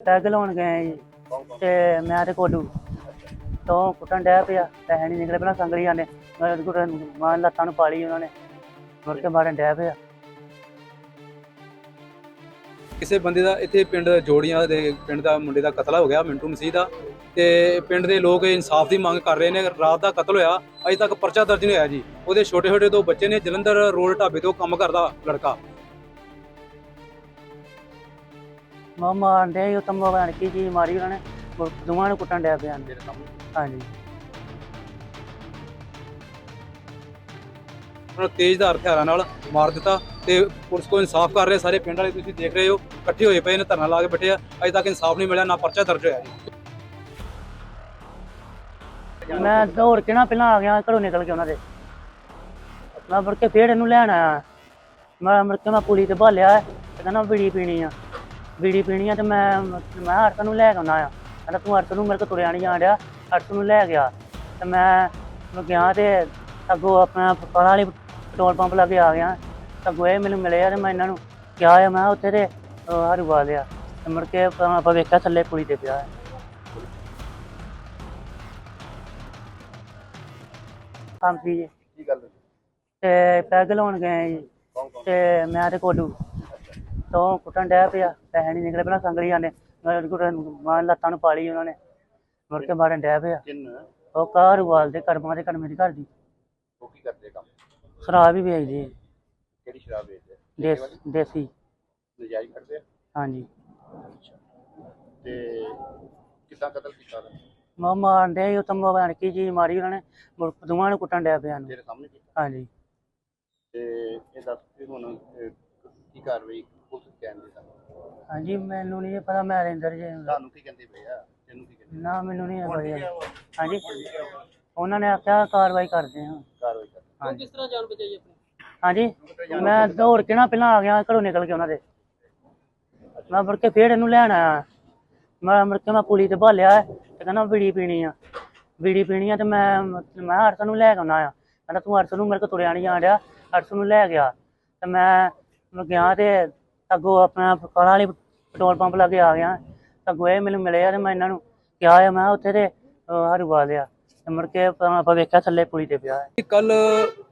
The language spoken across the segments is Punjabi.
ਪੈਗ ਲਾਉਣ ਗਏ ਜੀ, ਤੇ ਮੈਂ ਤੇ ਕੋਡੂ ਤੋਂ ਕੁੱਟਣ ਡਿਆ ਪਿਆ, ਪੈਸੇ ਨਹੀਂ ਨਿਕਲੇ ਪਹਿਲਾਂ ਸੰਗਲੀ ਜਾਂਦੇ ਮੈਂ ਕੁੱਟਣ ਮਾਂ ਲੱਤਾਂ ਨੂੰ ਪਾਲੀ ਉਹਨਾਂ ਨੇ, ਮੁੜ ਕੇ ਮਾਰਨ ਡਿਆ ਪਿਆ। ਕਿਸੇ ਬੰਦੇ ਦਾ ਇੱਥੇ ਪਿੰਡ ਜੋੜੀਆਂ ਦੇ ਪਿੰਡ ਦਾ ਮੁੰਡੇ ਦਾ ਕਤਲ ਹੋ ਗਿਆ, ਮਿੰਟੂ ਮਸੀਹ ਦਾ, ਤੇ ਪਿੰਡ ਦੇ ਲੋਕ ਇਨਸਾਫ ਦੀ ਮੰਗ ਕਰ ਰਹੇ ਨੇ, ਰਾਤ ਦਾ ਕਤਲ ਹੋਇਆ, ਅਜੇ ਤੱਕ ਪਰਚਾ ਦਰਜ ਨਹੀਂ ਹੋਇਆ ਜੀ। ਉਹਦੇ ਛੋਟੇ ਛੋਟੇ ਦੋ ਬੱਚੇ ਨੇ, ਜਲੰਧਰ ਰੋਡ ਢਾਬੇ ਤੋਂ ਕੰਮ ਕਰਦਾ ਲੜਕਾ। ਮਾਂ ਮਾਰਨ ਡਿਆ ਸੀ, ਉਹ ਤੰਬਾ ਬਣ ਕੇ ਜੀ ਮਾਰੀ ਉਹਨਾਂ ਨੇ ਦੋਵਾਂ ਨੂੰ ਕੁੱਟਣ ਡਿਆ ਪਿਆ। ਹਾਂਜੀ। ਉਹਨਾਂ ਤੇਜ਼ਧਾਰ ਹਥਿਆਰਾਂ ਨਾਲ ਮਾਰ ਦਿੱਤਾ ਤੇ ਪੁਲਿਸ ਕੋ ਇਨਸਾਫ ਕਰ ਰਹੇ ਸਾਰੇ ਪਿੰਡ ਵਾਲੇ ਤੁਸੀਂ ਦੇਖ ਰਹੇ ਹੋ ਇਕੱਠੇ ਹੋਏ ਪਏ ਨੇ ਧਰਨਾ ਲਾ ਕੇ ਬੈਠੇ ਆ। ਅਜੇ ਤੱਕ ਇਨਸਾਫ ਨਹੀਂ ਮਿਲਿਆ ਨਾ ਪਰਚਾ ਦਰਜ ਹੋਇਆ ਜੀ। ਮੈਂ ਦੌੜ ਕੇ ਨਾ ਪਹਿਲਾਂ ਆ ਗਿਆ ਘਰੋਂ ਨਿਕਲ ਕੇ ਉਹਨਾਂ ਦੇ। ਮੈਂ ਮੁੜ ਕੇ ਫੇਰ ਇਹਨੂੰ ਲੈਣ ਆਇਆ। ਮੈਂ ਮੁੜ ਕੇ ਮੈਂ ਪੁਲੀ ਤੇ ਭਾਲਿਆ ਤੇ ਕਹਿੰਦਾ ਬੀੜੀ ਪੀਣੀ ਆ। ਬੀੜੀ ਪੀਣੀ ਆ ਤੇ ਮੈਂ ਮੈਂ ਅਰਤ ਨੂੰ ਲੈ ਕੇ ਆਉਣਾ ਆ। ਕਹਿੰਦਾ ਤੂੰ ਅਰਤ ਨੂੰ ਮੇਰੇ ਕੋਲ ਤੁਰਿਆ ਨਹੀਂ ਜਾਣ ਡਿਆ ਅਰਤ ਨੂੰ ਲੈ ਗਿਆ ਤੇ ਮੈਂ ਮੈਂ ਗਿਆ ਤੇ ਅੱਗੋਂ ਆਪਣਾ ਫਲਾਂ ਵਾਲੀ ਪੈਟਰੋਲ ਪੰਪ ਲੱਗੇ ਆ ਗਿਆ। ਤਾਂ ਗੋਏ ਮੈਨੂੰ ਮਿਲੇ ਆ ਤੇ ਮੈਂ ਇਹਨਾਂ ਨੂੰ ਕਿਹਾ ਆ ਮੈਂ ਉੱਥੇ ਤੇ ਹਰੂਵਾ ਲਿਆ ਤੇ ਮੁੜ ਕੇ ਆਪਾਂ ਆਪਾਂ ਵੇਖਿਆ ਥੱਲੇ ਪੁਲੀ ਤੇ ਪਿਆ ਹੈ ਕੰਮ ਸੀ ਜੀ। ਕੀ ਗੱਲ? ਤੇ ਪੈਗ ਲਾਉਣ ਗਏ ਜੀ। ਤੇ ਮੈਂ ਤੇ ਕੋਡੂ ਤੋਂ ਕੁੱਟਣ ਡਿਆ ਪਿਆ ਪੈਸੇ ਨਹੀਂ ਨਿਕਲੇ ਪਹਿਲਾਂ ਸੰਗਲੀ ਜਾਂਦੇ ਮੈਂ ਲੱਤਾਂ ਨੂੰ ਪਾਲੀ ਉਹਨਾਂ ਨੇ ਮੁੜ ਕੇ ਮਾਰਨ ਡਿਆ ਪਿਆ। ਕਿੰਨ? ਉਹ ਕਾਰ ਵਾਲ ਦੇ ਕਰਮਾਂ ਦੇ ਕਰਮੇ ਦੀ ਘਰ ਦੀ। ਉਹ ਕੀ ਕਰਦੇ ਕੰਮ? ਸ਼ਰਾਬ ਹੀ ਵੇਚਦੀ ਹੈ, ਕਿਹੜੀ ਸ਼ਰਾਬ ਵੇਚਦੇ ਦੇਸ ਦੇਸੀ। ਨਜਾਇਜ਼ ਕਰਦੇ ਆ? ਹਾਂਜੀ। ਤੇ ਕਿੱਦਾਂ ਕਤਲ ਕੀਤਾ ਉਹਨੇ? ਮਾਂ ਮਾਰਨ ਡਿਆ ਸੀ, ਉਹ ਬਣ ਕੇ ਜੀ ਮਾਰੀ ਉਹਨਾਂ ਨੇ ਮੁੜ ਕੇ ਦੋਵਾਂ ਨੂੰ ਕੁੱਟਣ ਡਿਆ ਪਿਆ ਨੂੰ ਤੇਰੇ ਸਾਹਮਣੇ ਕੀਤਾ? ਹਾਂਜੀ। ਤੇ ਇਹ ਦੱਸ ਕਿ ਹੁਣ ਅਹ, ਕੀ ਕਾਰਵਾਈ ਪੁਲਿਸ ਕਹਿੰਦੀ ਸਾਨੂੰ? ਹਾਂਜੀ ਮੈਨੂੰ ਨਹੀਂ ਪਤਾ ਮੈਂ ਰਿੰਦਰ ਜੀ ਤੁਹਾਨੂੰ ਕੀ ਕਹਿੰਦੇ ਪਏ ਆ? ਤੈਨੂੰ ਕੀ ਕਹਿੰਦੇ ਨਾ ਮੈਨੂੰ ਨਹੀਂ ਪਤਾ। ਹਾਂਜੀ। ਉਹਨਾਂ ਨੇ ਆਖਿਆ ਕਾਰਵਾਈ ਕਰਦੇ ਹਾਂ ਕਾਰਵਾਈ ਕਰਦੇ ਹਾਂਜੀ। ਕਿਸ ਤਰ੍ਹਾਂ ਜਾਨ ਬਚਾਈ ਆਪਣੀ? ਹਾਂਜੀ। ਮੈਂ ਦੌੜ ਕੇ ਨਾ ਪਹਿਲਾਂ ਆ ਗਿਆ ਘਰੋਂ ਨਿਕਲ ਕੇ ਉਹਨਾਂ ਦੇ। ਮੈਂ ਮੁੜ ਕੇ ਫੇਰ ਇਹਨੂੰ ਲੈਣ ਆਇਆ। ਮੈਂ ਮੁੜ ਕੇ ਮੈਂ ਪੁਲੀ ਤੇ ਭਾਲਿਆ ਤੇ ਕਹਿੰਦਾ ਬੀੜੀ ਪੀਣੀ ਆ। ਬੀੜੀ ਪੀਣੀ ਆ ਤੇ ਮੈਂ ਮੈਂ ਅਰਸ ਨੂੰ ਲੈ ਕੇ ਆਉਣਾ ਆ। ਕਹਿੰਦਾ ਤੂੰ ਅਰਸ ਨੂੰ ਮੇਰੇ ਕੋਲ ਤੁਰਿਆ ਨਹੀਂ ਜਾਣ ਡਿਆ ਅਰਸ ਨੂੰ ਲੈ ਗਿਆ ਤੇ ਮੈਂ ਮੈਂ ਗਿਆ ਤੇ ਅੱਗੋਂ ਆਪਣਾ ਫਲਾਂ ਵਾਲੀ ਪੈਟਰੋਲ ਪੰਪ ਲੱਗੇ ਆ ਗਿਆ। ਤਾਂ ਗੋਏ ਮੈਨੂੰ ਮਿਲੇ ਆ ਤੇ ਮੈਂ ਇਹਨਾਂ ਨੂੰ ਕਿਹਾ ਆ, ਮੈਂ ਉੱਥੇ ਤੇ ਹਰੂਵਾ ਲਿਆ। ਤੇ ਮੁੜ ਕੇ ਆਪਾਂ ਵੇਖਿਆ ਥੱਲੇ ਪੁਲੀ ਤੇ ਪਿਆ ਹੈ। ਕੱਲ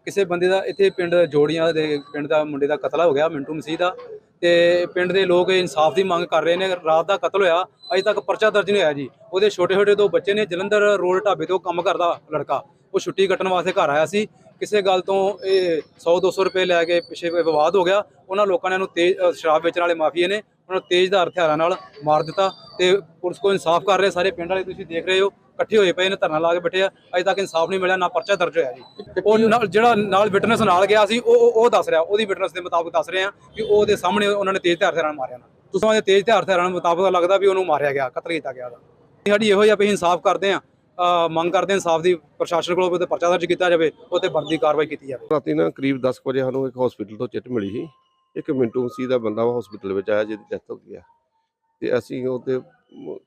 ਕਿਸੇ ਬੰਦੇ ਦਾ ਇੱਥੇ ਪਿੰਡ ਜੋੜੀਆਂ ਦੇ ਪਿੰਡ ਦਾ ਮੁੰਡੇ ਦਾ ਕਤਲ ਹੋ ਗਿਆ, ਮਿੰਟੂ ਮਸੀਹ ਦਾ। ਤੇ ਪਿੰਡ ਦੇ ਲੋਕ ਇਨਸਾਫ ਦੀ ਮੰਗ ਕਰ ਰਹੇ ਨੇ, ਰਾਤ ਦਾ ਕਤਲ ਹੋਇਆ, ਅਜੇ ਤੱਕ ਪਰਚਾ ਦਰਜ ਨਹੀਂ ਹੋਇਆ ਜੀ। ਉਹਦੇ ਛੋਟੇ ਛੋਟੇ ਦੋ ਬੱਚੇ ਨੇ, ਜਲੰਧਰ ਰੋਡ ਢਾਬੇ ਤੋਂ ਕੰਮ ਕਰਦਾ ਲੜਕਾ। ਉਹ ਛੁੱਟੀ ਕੱਟਣ ਵਾਸਤੇ ਘਰ ਆਇਆ ਸੀ। ਕਿਸੇ ਗੱਲ ਤੋਂ ਇਹ 100 200 ਰੁਪਏ ਲੈ ਕੇ ਪਿੱਛੇ ਵਿਵਾਦ ਹੋ ਗਿਆ। ਉਹਨਾਂ ਲੋਕਾਂ ਨੇ ਇਹਨੂੰ ਤੇਜ਼ ਸ਼ਰਾਬ ਵੇਚਣ ਵਾਲੇ ਮਾਫੀਏ ਨੇ ਉਹਨਾਂ ਨੂੰ ਤੇਜ਼ਧਾਰ ਹਥਿਆਰਾਂ ਨਾਲ ਮਾਰ ਦਿੱਤਾ ਤੇ ਪੁਲਿਸ ਕੋ ਇਨਸਾਫ ਕਰ ਰਹੇ ਸਾਰੇ ਪਿੰਡ ਵਾਲੇ ਤੁਸੀਂ ਦੇਖ ਰਹੇ ਹੋ ਇਕੱਠੇ ਹੋਏ ਪਏ ਨੇ ਧਰਨਾ ਲਾ ਕੇ ਬੈਠੇ ਆ। ਅਜੇ ਤੱਕ ਇਨਸਾਫ ਨਹੀਂ ਮਿਲਿਆ ਨਾ ਪਰਚਾ ਦਰਜ ਹੋਇਆ ਜੀ। ਉਹ ਜਿਹੜਾ ਨਾਲ ਵਿਟਨੈਸ ਨਾਲ ਗਿਆ ਸੀ ਉਹ ਉਹ- ਉਹ ਦੱਸ ਰਿਹਾ ਉਹਦੀ ਵਿਟਨੈਸ ਦੇ ਮੁਤਾਬਕ ਦੱਸ ਰਹੇ ਆ ਕਿ ਉਹਦੇ ਸਾਹਮਣੇ ਉਹਨਾਂ ਨੇ ਤੇਜ਼ ਹਥਿਆਰਾਂ ਨਾਲ ਮਾਰਿਆ ਨਾ। ਤੁਸੀਂ ਉਹਦੇ ਤੇਜ਼ ਹਥਿਆਰਾਂ ਨਾਲ ਮੁਤਾਬਕ ਲੱਗਦਾ ਵੀ ਉਹਨੂੰ ਮਾਰਿਆ ਗਿਆ ਕਤਲ ਕੀਤਾ ਗਿਆ ਉਹਦਾ। ਸਾਡੀ ਇਹੋ ਜਿਹਾ ਵੀ ਇਨਸਾਫ ਕਰਦੇ ਆ ਮੰਗ ਕਰਦੇ ਆ ਇਨਸਾਫ ਦੀ ਪ੍ਰਸ਼ਾਸਨ ਕੋਲੋਂ ਵੀ ਉਹਤੇ ਪਰਚਾ ਦਰਜ ਕੀਤਾ ਜਾਵੇ ਉਹਤੇ ਬਣਦੀ ਕਾਰਵਾਈ ਕੀਤੀ ਜਾਵੇ। ਰਾਤੀ ਨਾ ਕਰੀਬ 10 ਕੁ ਵਜੇ ਸਾਨੂੰ ਇੱਕ ਹਸਪੀਟਲ ਤੋਂ ਚਿੱਟ ਮਿਲੀ ਸੀ। ਇੱਕ ਮਿੰਟੂ ਮਸੀਹ ਦਾ ਬੰਦਾ ਵਾ ਹਸਪੀਟਲ ਵਿੱਚ ਆਇਆ, ਜਿਹਦੀ ਡੈਥ ਹੋ ਗਈ ਆ। ਤੇ ਅਸੀਂ ਉਹ ਤੇ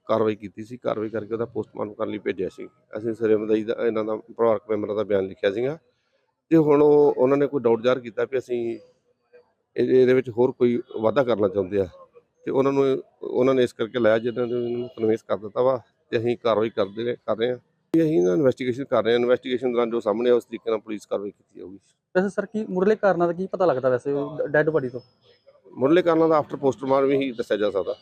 ਕਾਰਵਾਈ ਕੀਤੀ ਸੀ। ਕਾਰਵਾਈ ਕਰਕੇ ਉਹਦਾ ਪੋਸਟਮਾਰਟਮ ਕਰਨ ਲਈ ਭੇਜਿਆ ਸੀ। ਅਸੀਂ ਸਰੇ ਦਾ, ਇਹਨਾਂ ਦਾ ਪਰਿਵਾਰਕ ਮੈਂਬਰਾਂ ਦਾ ਬਿਆਨ ਲਿਖਿਆ ਸੀਗਾ। ਤੇ ਹੁਣ ਉਹ, ਉਹਨਾਂ ਨੇ ਕੋਈ ਡਾਊਟ ਜ਼ਾਹਰ ਕੀਤਾ ਵੀ ਅਸੀਂ ਇਹ- ਇਹਦੇ ਵਿੱਚ ਹੋਰ ਕੋਈ ਵਾਅਦਾ ਕਰਨਾ ਚਾਹੁੰਦੇ ਆ। ਤੇ ਉਹਨਾਂ ਨੂੰ, ਉਹਨਾਂ ਨੇ ਇਸ ਕਰਕੇ ਲਾਇਆ, ਜਿਹਨਾਂ ਨੇ ਇਹਨਾਂ ਨੂੰ ਕਨਵਿੰਸ ਕਰ ਦਿੱਤਾ ਵਾ। ਤੇ ਅਸੀਂ ਕਾਰਵਾਈ ਕਰਦੇ ਨੇ ਕਰ ਰਹੇ ਹਾਂ ਅਸੀਂ ਨਾ ਇਨਵੈਸਟੀਗੇਸ਼ਨ ਕਰ ਰਹੇ ਹਾਂ। ਇਨਵੈਸਟੀਗੇਸ਼ਨ ਦੌਰਾਨ ਜੋ ਸਾਹਮਣੇ ਆ ਉਸ ਤਰੀਕੇ ਨਾਲ ਪੁਲਿਸ ਕਾਰਵਾਈ ਕੀਤੀ ਜਾਊਗੀ। ਵੈਸੇ ਸਰ ਕੀ ਮੁਰਲੇ ਕਾਰਨਾਂ ਦਾ ਕੀ ਪਤਾ ਲੱਗਦਾ ਵੈਸੇ ਡੈੱਡ ਬੋਡੀ ਤੋਂ? ਮੁੱਢਲੇ ਕਾਰਨਾਂ ਦਾ ਆਫਟਰ ਪੋਸਟਮਾਰਟਮ ਹੀ ਦੱਸਿਆ ਜਾ ਸਕਦਾ।